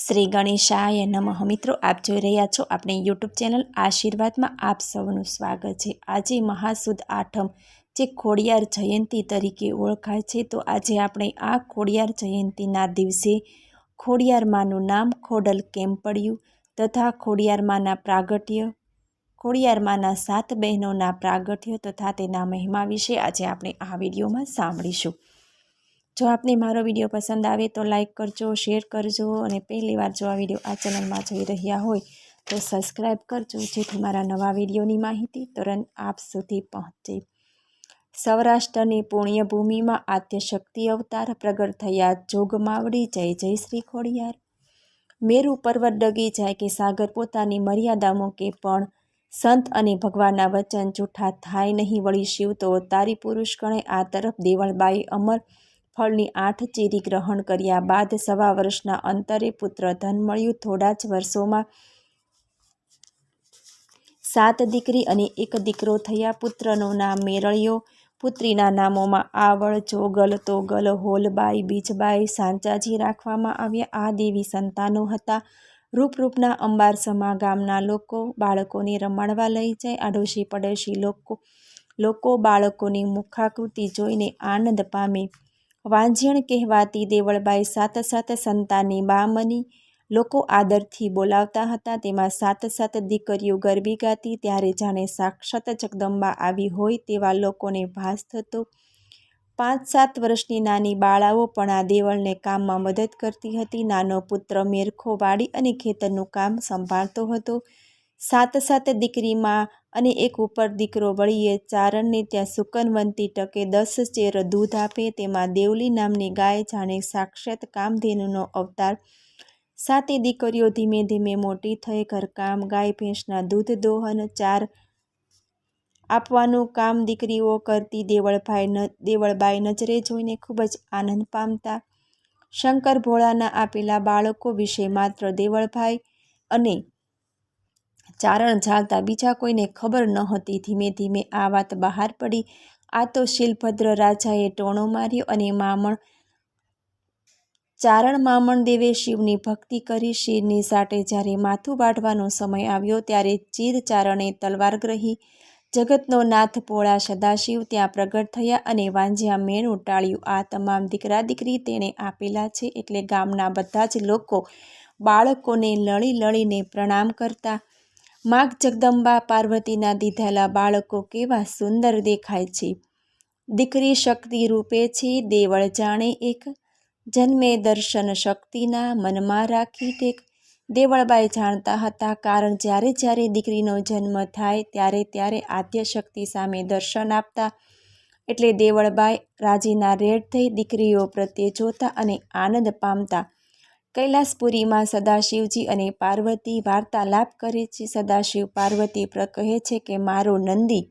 શ્રી ગણેશાય નમઃ. મિત્રો, આપ જોઈ રહ્યા છો આપણે યુટ્યુબ ચેનલ આશીર્વાદમાં આપ સૌનું સ્વાગત છે. આજે મહાસુદ આઠમ, જે ખોડિયાર જયંતિ તરીકે ઓળખાય છે, તો આજે આપણે આ ખોડિયાર જયંતિના દિવસે ખોડિયારમાંનું નામ ખોડલ કેમ પડ્યું તથા ખોડિયારમાંના પ્રાગટ્ય, ખોડિયારમાંના સાત બહેનોના પ્રાગટ્ય તથા તેના મહિમા વિશે આજે આપણે આ વિડીયોમાં સાંભળીશું. જો આપને મારો વીડિયો પસંદ આવે તો લાઈક કરજો, શેર કરજો અને પહેલી વાર જો આ વીડિયો આ ચેનલમાં જોઈ રહ્યા હોય તો સબસ્ક્રાઈબ કરજો, જેથી મારા નવા વિડીયોની માહિતી તુરંત આપ સુધી પહોંચે. સૌરાષ્ટ્રની પુણ્યભૂમિમાં આદ્યશક્તિ અવતાર પ્રગટ થયા. જોગમાવડી જય જય શ્રી ખોડિયાર. મેરુ પર્વત ડગી જાય કે સાગર પોતાની મર્યાદા મૂકે, પણ સંત અને ભગવાનના વચન જૂઠા થાય નહીં. વળી શિવ તો તારી પુરુષ ગણે આ તરફ. દેવળબાઈ અમર ફળની આઠ ચેરી ગ્રહણ કર્યા બાદ સવા વર્ષના અંતરે પુત્ર ધન મળ્યું થોડા જ વર્ષોમાં સાત દીકરી અને એક દીકરો થયા. પુત્રનું નામ મેરળિયો, પુત્રીના નામોમાં આવળ જોગલ તોગલ, હોલબાઈ, બીજબાઈ, સાંચાજી રાખવામાં આવ્યા. આ દેવી સંતાનો હતા. રૂપરૂપના અંબારસમા ગામના લોકો બાળકોને રમાડવા લઈ જાય. આડોશી પડોશી લોકો લોકો બાળકોની મુખાકૃતિ જોઈને આનંદ પામે. વાંઝિણ કહેવાતી દેવળબાઈ સાત સાત સંતાની બામની લોકો આદરથી બોલાવતા હતા. તેમાં સાત સાત દીકરીઓ ગરબી ગાતી. ત્યારે જાણે સાક્ષાત જગદંબા આવી હોય તેવા લોકોને ભાસ થતો. પાંચ સાત વર્ષની નાની બાળાઓ પણ આ દેવળને કામમાં મદદ કરતી હતી. નાનો પુત્ર મેરખો વાડી અને ખેતરનું કામ સંભાળતો હતો. સાત સાત દીકરીમાં અને એક ઉપર દીકરો વળીએ, ચારણને ત્યાં સુકનવંતી ટકે દસ ચેર દૂધ આપે, તેમાં દેવલી નામની ગાય જાણે સાક્ષાત કામધેનુનો અવતાર. સાતે દીકરીઓ ધીમે ધીમે મોટી થઈ, ઘરકામ, ગાય ભેંસના દૂધ દોહન, ચાર આપવાનું કામ દીકરીઓ કરતી દેવળભાઈ દેવળબાઈ નજરે જોઈને ખૂબ જ આનંદ પામતા. શંકર ભોળાના આપેલા બાળકો વિશે માત્ર દેવળભાઈ અને ચારણ ઝાલતા બીજા કોઈને ખબર ન હતી. ધીમે ધીમે આ વાત બહાર પડી. આ તો શિલભદ્ર રાજાએ ટોણો માર્યો અને મામણ, ચારણ મામણ દેવે શિવની ભક્તિ કરી શિરની સાટે જ્યારે માથું વાઢવાનો સમય આવ્યો ત્યારે ચીર ચારણે તલવાર ગ્રહી. જગતનો નાથ પોળા સદાશિવ ત્યાં પ્રગટ થયા અને વાંજ્યા મેણ ઉટાળ્યું. આ તમામ દીકરા દીકરી તેણે આપેલા છે એટલે ગામના બધા જ લોકો બાળકોને લળી લળીને પ્રણામ કરતા. માગ જગદંબા પાર્વતીના દીધેલા બાળકો કેવા સુંદર દેખાય છે. દીકરી શક્તિ રૂપે છે, દેવળ જાણે એક. જન્મે દર્શન શક્તિના મનમાં રાખી ટેક. દેવળબાઈ જાણતા હતા, કારણ જ્યારે જ્યારે દીકરીનો જન્મ થાય ત્યારે ત્યારે આદ્યશક્તિ સામે દર્શન આપતા. એટલે દેવળબાઈ રાજીના રેડ થઈ દીકરીઓ પ્રત્યે જોતા અને આનંદ પામતા. કૈલાસપુરીમાં સદાશિવજી અને પાર્વતી વાર્તાલાપ કરે છે. સદાશિવ પાર્વતી પર, કહે છે કે, મારો નંદી,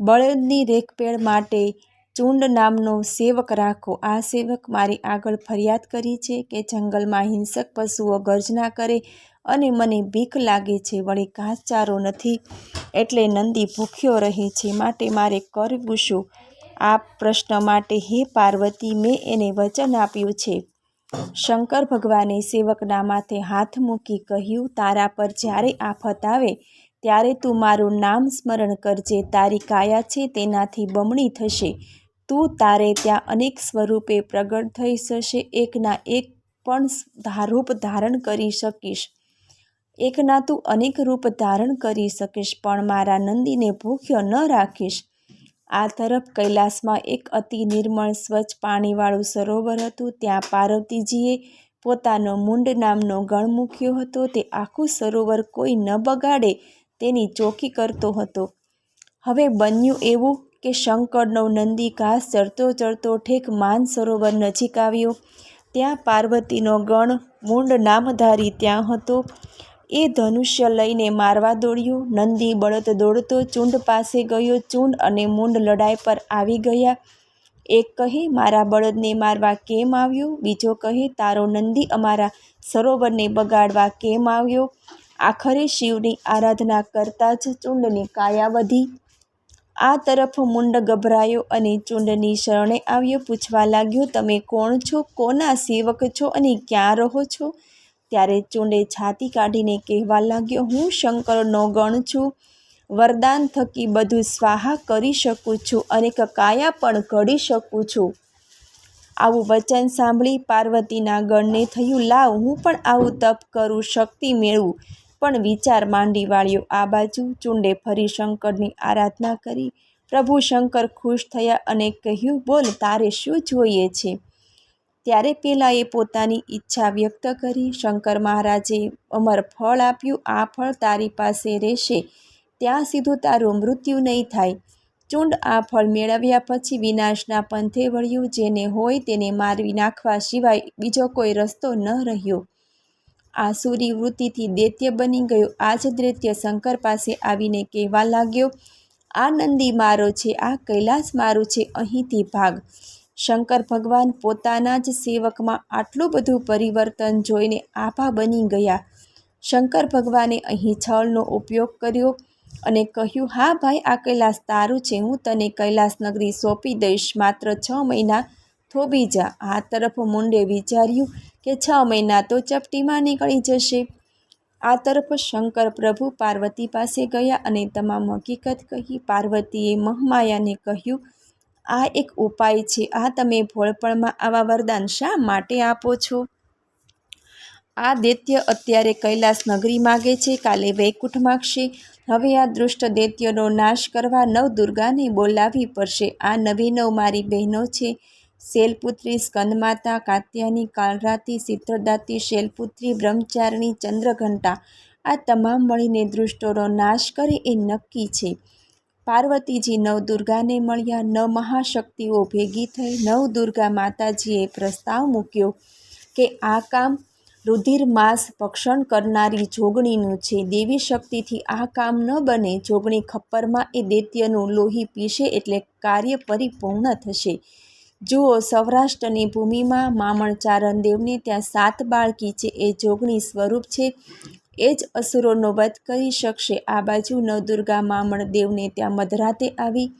બળદની રેખપેડ માટે ચૂંડ નામનો સેવક રાખો. આ સેવક મારી આગળ ફરિયાદ કરી છે કે, જંગલમાં હિંસક પશુઓ ગર્જના કરે અને મને ભીખ લાગે છે. વળી ઘાસચારો નથી એટલે નંદી ભૂખ્યો રહે છે. માટે મારે કરવું શું? આ પ્રશ્ન માટે, હે પાર્વતી, મેં એને વચન આપ્યું છે. શંકર ભગવાને સેવકના માથે હાથ મૂકી કહ્યું, તારા પર જ્યારે આફત આવે, ત્યારે તું મારું નામ સ્મરણ કરજે. તારી કાયા છે તેનાથી બમણી થશે. તું તારે ત્યાં અનેક સ્વરૂપે પ્રગટ થઈ જશે. એકના એક પણ રૂપ ધારણ કરી શકીશ. એકના તું અનેક રૂપ ધારણ કરી શકીશ, પણ મારા નંદીને ભૂખ્યો ન રાખીશ. આ તરફ કૈલાસમાં એક અતિ નિર્મળ સ્વચ્છ પાણીવાળું સરોવર હતું. ત્યાં પાર્વતીજીએ પોતાનો મુંડ નામનો ગણ મૂક્યો હતો. તે આખું સરોવર કોઈ ન બગાડે તેની ચોકી કરતો હતો. હવે બન્યું એવું કે શંકરનો નંદી ઘાસ ચડતો ચડતો ઠેક માન સરોવર નજીક આવ્યો. ત્યાં પાર્વતીનો ગણ મૂંડ નામધારી ત્યાં હતો. એ ધનુષ્ય લઈને મારવા દોડ્યો. નંદી બળદ દોડતો ચૂંડ પાસે ગયો. ચૂંડ અને મૂંડ લડાઈ પર આવી ગયા. એક કહે, મારા બળદને મારવા કેમ આવ્યો? બીજો કહે, તારો નંદી અમારા સરોવરને બગાડવા કેમ આવ્યો? આખરે શિવની આરાધના કરતાં જ ચૂંડની કાયા વધી. આ તરફ મુંડ ગભરાયો અને ચૂંડની શરણે આવ્યો. પૂછવા લાગ્યો, તમે કોણ છો? કોના સેવક છો? અને ક્યાં રહો છો? ત્યારે ચૂંડે છાતી કાઢીને કહેવા લાગ્યો, હું શંકરનો ગણ છું. વરદાન થકી બધું સ્વાહા કરી શકું છું અને કાયા પણ ઘડી શકું છું. આવું વચન સાંભળી પાર્વતીના ગણને થયું, લાવ, હું પણ આવું તપ કરું, શક્તિ મેળવું. પણ વિચાર માંડી વાળ્યો, આ બાજુ ચૂંડે ફરી શંકરની આરાધના કરી. પ્રભુ શંકર ખુશ થયા અને કહ્યું, બોલ, તારે શું જોઈએ છે? ત્યારે પેલાએ પોતાની ઈચ્છા વ્યક્ત કરી, શંકર મહારાજે અમર ફળ આપ્યું, આ ફળ તારી પાસે રહેશે. ત્યાં સીધું તારું મૃત્યુ નહીં થાય. ચૂંડ આ ફળ મેળવ્યા પછી વિનાશના પંથે વળ્યું. જેને હોય તેને મારવી નાખવા સિવાય બીજો કોઈ રસ્તો ન રહ્યો. આસુરી વૃત્તિથી દૈત્ય બની ગયો. આ જ દૈત્ય શંકર પાસે આવીને કહેવા લાગ્યો આ નંદી મારો છે, આ કૈલાસ મારું છે, અહીંથી ભાગ. શંકર ભગવાન પોતાના જ સેવકમાં આટલું બધું પરિવર્તન જોઈને આભા બની ગયા. શંકર ભગવાને અહીં છળનો ઉપયોગ કર્યો અને કહ્યું, હા ભાઈ, આ કૈલાસ તારું છે. હું તને કૈલાસ નગરી સોંપી દઈશ. માત્ર છ મહિના થોભી જા. આ તરફ મુંડે વિચાર્યું કે છ મહિના તો ચપટીમાં નીકળી જશે. આ તરફ શંકર પ્રભુ પાર્વતી પાસે ગયા અને તમામ હકીકત કહી પાર્વતીએ મહમાયાને કહ્યું આ એક ઉપાય છે. આ તમે ભોળપણમાં આવા વરદાન શા માટે આપો છો? આ દૈત્ય અત્યારે કૈલાસ નગરી માગે છે. કાલે વૈકુંઠ માગશે. હવે આ દુષ્ટ દૈત્યનો નાશ કરવા નવદુર્ગાને બોલાવવી પડશે. આ નવી નવ મારી બહેનો છે. શૈલપુત્રી સ્કંદમાતા કાત્યાની કાલરાતી, સિદ્ધદાતી, શૈલપુત્રી, બ્રહ્મચારિણી, ચંદ્રઘંટા આ તમામ મળીને દૃષ્ટોનો નાશ કરે એ નક્કી છે. પાર્વતીજી નવદુર્ગાને મળ્યા. નવ મહાશક્તિઓ ભેગી થઈ નવદુર્ગા માતાજીએ પ્રસ્તાવ મૂક્યો કે આ કામ રુધિર માંસ ભક્ષણ કરનારી જોગણીનું છે. દેવી શક્તિથી આ કામ ન બને જોગણી ખપ્પરમાં એ દૈત્યનું લોહી પીશે એટલે કાર્ય પરિપૂર્ણ થશે. જુઓ સૌરાષ્ટ્રની ભૂમિમાં મામણ દેવને ત્યાં સાત બાળકી છે. એ જોગણી સ્વરૂપ છે. એ જ અસુરોનો વધ કરી શકશે. આ બાજુ નવદુર્ગા મામણ દેવને ત્યાં મધરાતે આવી.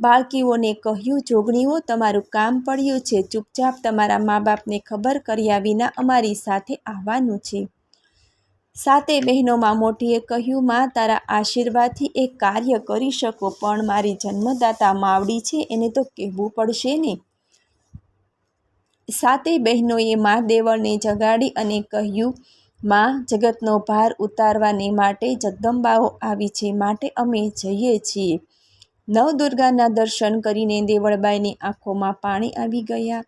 બાળકીઓને કહ્યું, જોગણીઓ, તમારું કામ પડ્યું છે. ચૂપચાપ તમારા મા બાપને ખબર કર્યા વિના અમારી સાથે આવવાનું છે. સાતે બહેનોમાં મોટીએ કહ્યું, માં, તારા આશીર્વાદથી એ કાર્ય કરી શકો, પણ મારી જન્મદાતા માવડી છે, એને તો કહેવું પડશે ને. સાતે બહેનોએ મા દેવળને જગાડી અને કહ્યું માં જગતનો ભાર ઉતારવાને માટે જગદંબાઓ આવી છે, માટે અમે જઈએ છીએ. નવદુર્ગાના દર્શન કરીને દેવળબાઈની આંખોમાં પાણી આવી ગયા,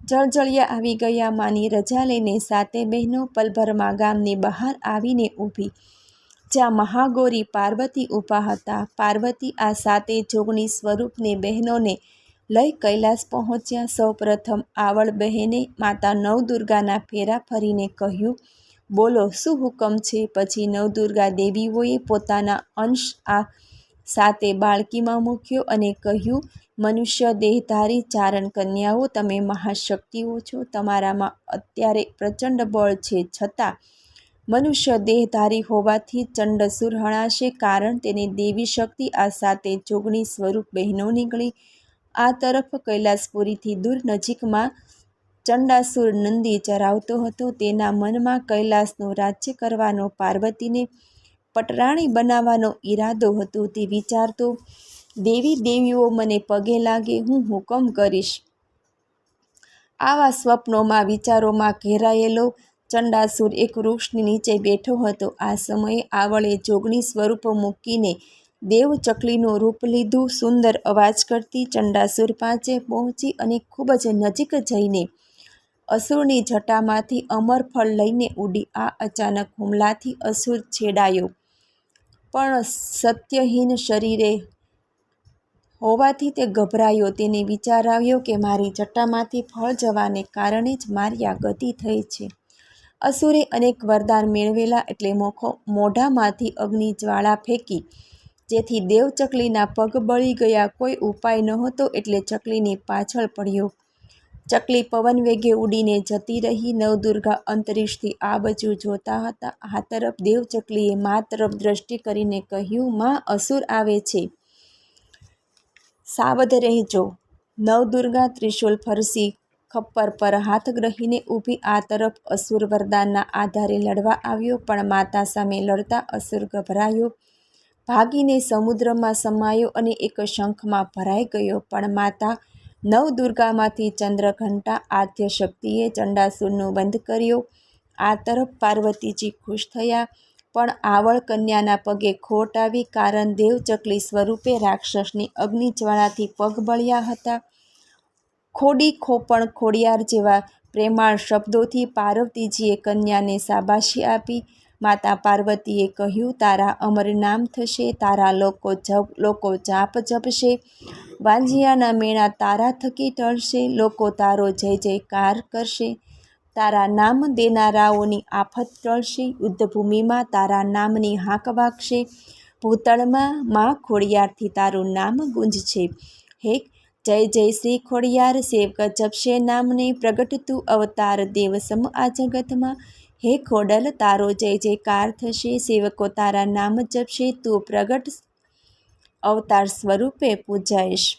જળજળિયા આવી ગયા, માની રજા લઈને સાતે બહેનો પલભરમાં ગામની બહાર આવીને ઊભી. જ્યાં મહાગૌરી પાર્વતી ઊભા હતા. પાર્વતી આ સાતે જોગણી સ્વરૂપને બહેનોને લઈ કૈલાસ પહોંચ્યા. સૌપ્રથમ આવળ બહેને માતા નવદુર્ગાના ફેરા ફરીને કહ્યું બોલો, શું હુકમ છે? પછી નવદુર્ગા દેવીઓએ પોતાના અંશ આ સાથે બાળકીમાં મૂક્યો અને કહ્યું, મનુષ્ય દેહધારી ચારણ કન્યાઓ, તમે મહાશક્તિઓ છો. તમારામાં અત્યારે પ્રચંડ બળ છે. છતાં મનુષ્ય દેહધારી હોવાથી ચંડસુર હણાશે કારણ તેને દેવી શક્તિ આ સાથે જોગણી સ્વરૂપ બહેનો નીકળી આ તરફ કૈલાસપુરીથી દૂર નજીકમાં ચંડાસુર નંદી ચરાવતો હતો. તેના મનમાં કૈલાસનું રાજ્ય કરવાનો, પાર્વતીને પટરાણી બનાવવાનો ઈરાદો હતો. તે વિચારતો, દેવી દેવીઓ, મને પગે લાગે, હું હુકમ કરીશ. આવા સ્વપ્નોમાં, વિચારોમાં ઘેરાયેલો ચંડાસુર એક વૃક્ષની નીચે બેઠો હતો. આ સમયે આવળે જોગણી સ્વરૂપ મૂકીને દેવ ચકલીનું રૂપ લીધું. સુંદર અવાજ કરતી ચંડાસુર પાસે પહોંચી અને ખૂબ જ નજીક જઈને અસુરની જટામાંથી અમરફળ લઈને ઉડી. આ અચાનક હુમલાથી અસુર છેડાયો. પણ સત્યહીન શરીરે હોવાથી તે ગભરાયો. તેને વિચાર આવ્યો કે મારી જટામાંથી ફળ જવાને કારણે જ મારી આ ગતિ થઈ છે. અસુરે અનેક વરદાન મેળવેલા એટલે મોખો મોઢામાંથી અગ્નિ જ્વાળા ફેંકી. જેથી દેવચકલીના પગ બળી ગયા. કોઈ ઉપાય નહોતો એટલે ચકલીની પાછળ પડ્યો. ચકલી પવન વેગે ઉડીને જતી રહી. નવદુર્ગા અંતરિક્ષથી આ બાજુ જોતા હતા. આ તરફ દેવચકલીએ મા તરફ દ્રષ્ટિ કરીને કહ્યું, માં અસુર આવે છે. સાવધ રહેજો. નવદુર્ગા ત્રિશુલ ફરસી ખપ્પર પર હાથ ગ્રહીને ઊભી આ તરફ અસુર વરદાનના આધારે લડવા આવ્યો, પણ માતા સામે લડતા અસુર ગભરાયો. ભાગીને સમુદ્રમાં સમાયો અને એક શંખમાં ભરાઈ ગયો, પણ માતા નવદુર્ગામાંથી ચંદ્રઘંટા આદ્ય શક્તિએ ચંડાસુરનો બંધ કર્યો. આ તરફ પાર્વતીજી ખુશ થયા, પણ આવળ કન્યાના પગે ખોટ આવી કારણ દેવચકલી સ્વરૂપે રાક્ષસની અગ્નિજ્વાળાથી પગ બળ્યા હતા. ખોડી ખોપણ ખોડિયાર જેવા પ્રેમાળ શબ્દોથી પાર્વતીજીએ કન્યાને શાબાશી આપી. માતા પાર્વતીએ કહ્યું, તારા અમર નામ થશે, તારા લોકો જપ, લોકો જાપ જપશે વાંજિયાના મેળા તારા થકી ટળશે, લોકો તારો જય જયકાર કરશે. તારા નામ દેનારાઓની આફત ટળશે, યુદ્ધભૂમિમાં તારા નામની હાંક વાગશે, ભૂતળમાં માં ખોડિયારથી તારું નામ ગુંજશે. હે, જય જય શ્રી ખોડિયાર, સેવક જપશે નામને પ્રગટ તું અવતાર દેવ સમ આ જગતમાં. હે ખોડલ, તારો જય જયકાર થશે. સેવકો તારા નામ જપશે. તું પ્રગટ અવતાર સ્વરૂપે પૂજાઈશ.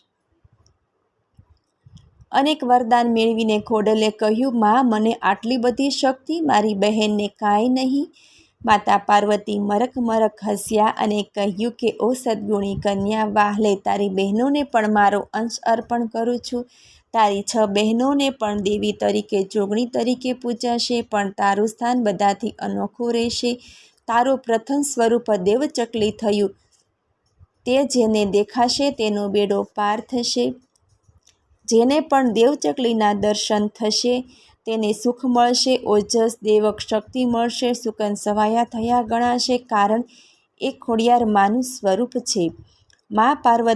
અનેક વરદાન મેળવીને ખોડલે કહ્યું, માં, મને આટલી બધી શક્તિ, મારી બહેનને કાંઈ નહીં. માતા પાર્વતી મરક મરક હસ્યા અને કહ્યું કે, ઓ સદગુણી કન્યા વાહલે તારી બહેનોને પણ મારો અંશ અર્પણ કરું છું. તારી છ બહેનોને પણ દેવી તરીકે, જોગણી તરીકે પૂજાશે, પણ તારું સ્થાન બધાથી અનોખું રહેશે. તારું પ્રથમ સ્વરૂપ દેવચકલી થયું. તે જેને દેખાશે તેનો બેડો પાર થશે. જેને પણ દેવચકલીના દર્શન થશે, તેને સુખ મળશે, ઓજસ દેવક શક્તિ મળશે, સુકન સવાયા થયા ગણાશે, કારણ એ ખોડિયાર માનું સ્વરૂપ છે. મા પાર્વતી